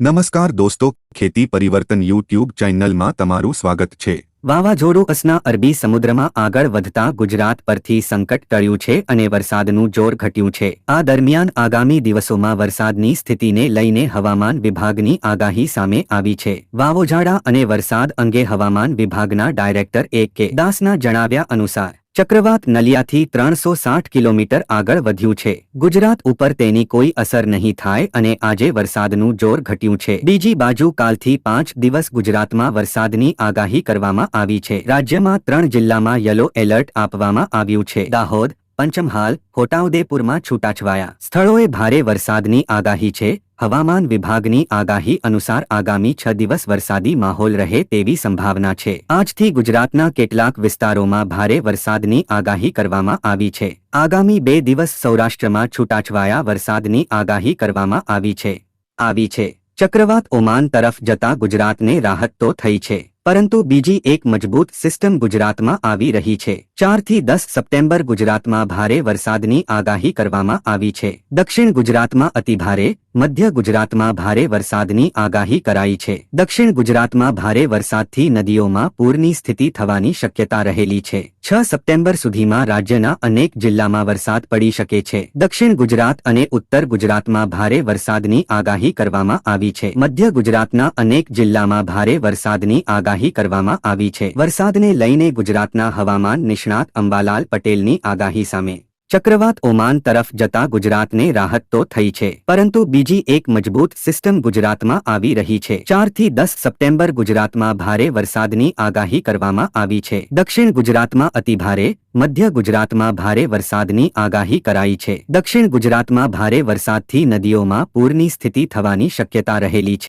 નમસ્કાર દોસ્તો, ખેતી પરિવર્તન યુટ્યુબ ચેનલમાં તમારું સ્વાગત છે. વાવાઝોડું અસના અરબી સમુદ્રમાં આગળ વધતા ગુજરાત પરથી સંકટ ટળ્યું છે અને વરસાદનું જોર ઘટ્યું છે. આ દરમિયાન આગામી દિવસોમાં વરસાદની સ્થિતિને લઈને હવામાન વિભાગની આગાહી સામે આવી છે. વાવાઝોડા અને વરસાદ અંગે હવામાન વિભાગના ડાયરેક્ટર એ કે દાસના જણાવ્યા અનુસાર ચક્રવાત નલિયાથી ત્રણસો સાઠ કિલોમીટર આગળ વધ્યું છે. ગુજરાત ઉપર તેની કોઈ અસર નહીં થાય અને આજે વરસાદનું જોર ઘટ્યું છે. બીજી બાજુ કાલથી પાંચ દિવસ ગુજરાતમાં વરસાદની આગાહી કરવામાં આવી છે. રાજ્યમાં ત્રણ જિલ્લામાં યલો એલર્ટ આપવામાં આવ્યું છે. દાહોદ, પંચમહાલ છોટાઉદેપુરમાં છૂટાછવાયા. સ્થળોએ ભારે વરસાદની આગાહી છે. હવામાન વિભાગની આગાહી અનુસાર આગામી છ દિવસ વરસાદી માહોલ રહે તેવી સંભાવના છે. આજથી ગુજરાતના કેટલાક વિસ્તારોમાં ભારે વરસાદની આગાહી કરવામાં આવી છે. આગામી બે દિવસ સૌરાષ્ટ્રમાં છૂટાછવાયા વરસાદની આગાહી કરવામાં આવી છે. આવી છે. ચક્રવાત ઓમાન તરફ જતા ગુજરાતને રાહત તો થઈ છે, પરંતુ બીજી એક મજબૂત સિસ્ટમ ગુજરાતમાં આવી રહી છે. ચારથી દસ સપ્ટેમ્બર ગુજરાતમાં ભારે વરસાદની આગાહી કરવામાં આવી છે. દક્ષિણ ગુજરાતમાં અતિભારે મધ્ય ગુજરાતમાં ભારે વરસાદની આગાહી કરાઈ છે. દક્ષિણ ગુજરાતમાં ભારે વરસાદથી નદીઓમાં પૂરની સ્થિતિ થવાની શક્યતા રહેલી છે. છ સપ્ટેમ્બર સુધીમાં રાજ્યના અનેક જિલ્લામાં વરસાદ પડી શકે છે. દક્ષિણ ગુજરાત અને ઉત્તર ગુજરાતમાં ભારે વરસાદની આગાહી કરવામાં આવી છે. મધ્ય ગુજરાતના અનેક જિલ્લામાં ભારે વરસાદની આગાહી કરવામાં આવી છે. વરસાદને લઈને ગુજરાતના હવામાન નિષ્ણાત અંબાલાલ પટેલની આગાહી સામે ચક્રવાત ઓમાન તરફ જતા ગુજરાતને રાહત તો થઈ છે, પરંતુ બીજી એક મજબૂત સિસ્ટમ ગુજરાતમાં આવી રહી છે. ચારથી દસ સપ્ટેમ્બર ગુજરાતમાં ભારે વરસાદની આગાહી કરવામાં આવી છે. દક્ષિણ ગુજરાતમાં અતિભારે મધ્ય ગુજરાતમાં ભારે વરસાદની આગાહી કરાઈ છે. દક્ષિણ ગુજરાતમાં ભારે વરસાદથી નદીઓમાં પૂરની સ્થિતિ થવાની શક્યતા રહેલી છે.